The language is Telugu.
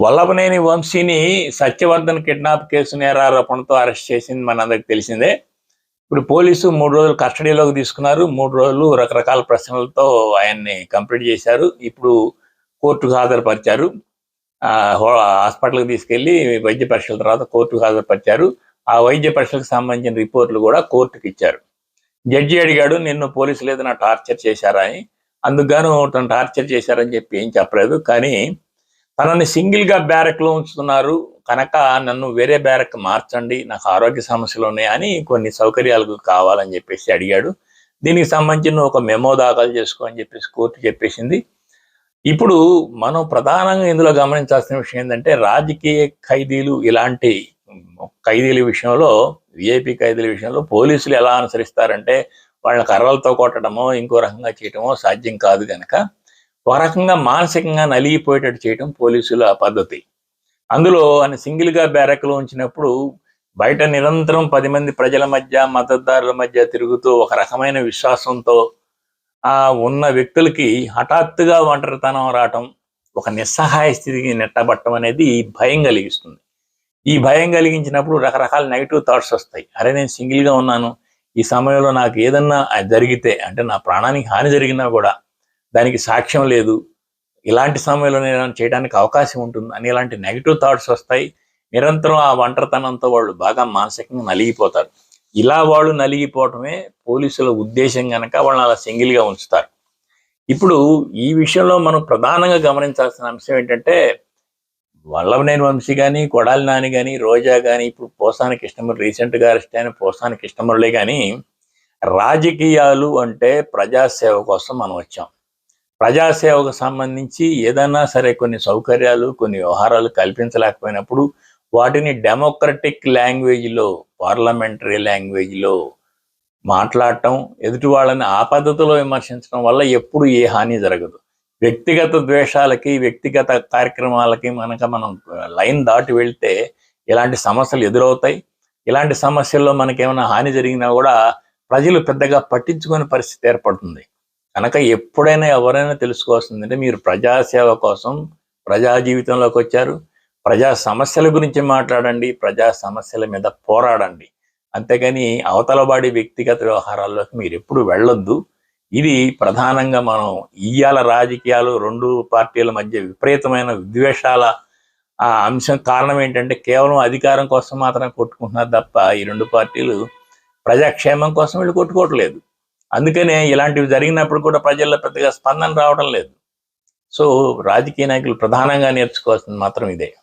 వల్లభనేని వంశీని సత్యవర్ధన్ కిడ్నాప్ కేసు నేరారోపణతో అరెస్ట్ చేసింది మనందరికి తెలిసిందే. ఇప్పుడు పోలీసు మూడు రోజులు కస్టడీలోకి తీసుకున్నారు. మూడు రోజులు రకరకాల ప్రశ్నలతో ఆయన్ని కంప్లీట్ చేశారు. ఇప్పుడు కోర్టుకు హాజరుపరిచారు. ఆ, హో- హాస్పిటల్కి తీసుకెళ్ళి వైద్య పరీక్షల తర్వాత కోర్టుకు హాజరుపరిచారు. ఆ వైద్య పరీక్షలకు సంబంధించిన రిపోర్ట్లు కూడా కోర్టుకు ఇచ్చారు. జడ్జి అడిగాడు నిన్ను పోలీసులు ఏదైనా టార్చర్ చేశారా అని? అందుకు గాను తను టార్చర్ చేశారని చెప్పి ఏం చెప్పలేదు. కానీ తనని సింగిల్గా లో ఉంచుతున్నారు. కనుక నన్ను వేరే బ్యారక్ మార్చండి నాకు ఆరోగ్య సమస్యలు ఉన్నాయి అని కొన్ని సౌకర్యాలు కావాలని చెప్పేసి అడిగాడు. దీనికి సంబంధించిన ఒక మెమో దాఖలు చేసుకో అని చెప్పేసి కోర్టు చెప్పేసింది. ఇప్పుడు మనం ప్రధానంగా ఇందులో గమనించాల్సిన విషయం ఏంటంటే రాజకీయ ఖైదీలు ఇలాంటి ఖైదీల విషయంలో విఐపి ఖైదీల విషయంలో పోలీసులు ఎలా అనుసరిస్తారంటే వాళ్ళని కర్రలతో కొట్టడమో ఇంకో రకంగా చేయటమో సాధ్యం కాదు కనుక ఒక రకంగా మానసికంగా నలిగిపోయేటట్టు చేయటం పోలీసుల పద్ధతి. అందులో ఆయన సింగిల్గా బ్యారక్లో ఉంచినప్పుడు బయట నిరంతరం పది మంది ప్రజల మధ్య మద్దతుదారుల మధ్య తిరుగుతూ ఒక రకమైన విశ్వాసంతో ఆ ఉన్న వ్యక్తులకి హఠాత్తుగా ఒంటరితనం రావటం ఒక నిస్సహాయ స్థితికి నెట్టబట్టడం అనేది భయం కలిగిస్తుంది. ఈ భయం కలిగించినప్పుడు రకరకాల నెగిటివ్ థాట్స్ వస్తాయి. అరే నేను సింగిల్గా ఉన్నాను. ఈ సమయంలో నాకు ఏదన్నా జరిగితే అంటే నా ప్రాణానికి హాని జరిగినా కూడా దానికి సాక్ష్యం లేదు. ఇలాంటి సమయంలో నేను ఏమైనా చేయడానికి అవకాశం ఉంటుంది. అని ఇలాంటి నెగిటివ్ థాట్స్ వస్తాయి. నిరంతరం ఆ ఒంటరితనంతో వాళ్ళు బాగా మానసికంగా నలిగిపోతారు. ఇలా వాళ్ళు నలిగిపోవటమే పోలీసుల ఉద్దేశం కనుక వాళ్ళని అలా సింగిల్గా ఉంచుతారు. ఇప్పుడు ఈ విషయంలో మనం ప్రధానంగా గమనించాల్సిన అంశం ఏంటంటే వల్లభనేని వంశీ కానీ కొడాలి నాని కానీ రోజా కానీ ఇప్పుడు పోసాని కృష్ణమురళి రీసెంట్గా అరెస్ట్ అయిన పోసాని కృష్ణమురళి కానీ రాజకీయాలు అంటే ప్రజాసేవ కోసం మనం వచ్చాం. ప్రజాసేవకు సంబంధించి ఏదైనా సరే కొన్ని సౌకర్యాలు కొన్ని వ్యవహారాలు కల్పించలేకపోయినప్పుడు వాటిని డెమోక్రటిక్ లాంగ్వేజ్లో పార్లమెంటరీ లాంగ్వేజ్లో మాట్లాడటం ఎదుటి వాళ్ళని ఆ పద్ధతిలో విమర్శించడం వల్ల ఎప్పుడు ఏ హాని జరగదు. వ్యక్తిగత ద్వేషాలకి వ్యక్తిగత కార్యక్రమాలకి మనక మనం లైన్ దాటి వెళ్తే ఇలాంటి సమస్యలు ఎదురవుతాయి. ఇలాంటి సమస్యల్లో మనకేమైనా హాని జరిగినా కూడా ప్రజలు పెద్దగా పట్టించుకునే పరిస్థితి ఏర్పడుతుంది. కనుక ఎప్పుడైనా ఎవరైనా తెలుసుకోవాల్సింది అంటే మీరు ప్రజాసేవ కోసం ప్రజా జీవితంలోకి వచ్చారు. ప్రజా సమస్యల గురించి మాట్లాడండి. ప్రజా సమస్యల మీద పోరాడండి. అంతేగాని అవతలబాడి వ్యక్తిగత వ్యవహారాల్లోకి మీరు ఎప్పుడు వెళ్ళొద్దు. ఇది ప్రధానంగా మనం ఇయ్యాల రాజకీయాలు రెండు పార్టీల మధ్య విపరీతమైన విద్వేషాల ఆ అంశం కారణం ఏంటంటే కేవలం అధికారం కోసం మాత్రమే కొట్టుకుంటున్నారు తప్ప ఈ రెండు పార్టీలు ప్రజాక్షేమం కోసం వీళ్ళు కొట్టుకోవట్లేదు. అందుకనే ఇలాంటివి జరిగినప్పుడు కూడా ప్రజల్లో పెద్దగా స్పందన రావడం లేదు. సో రాజకీయ నాయకులు ప్రధానంగా నేర్చుకోవాల్సింది మాత్రం ఇదే.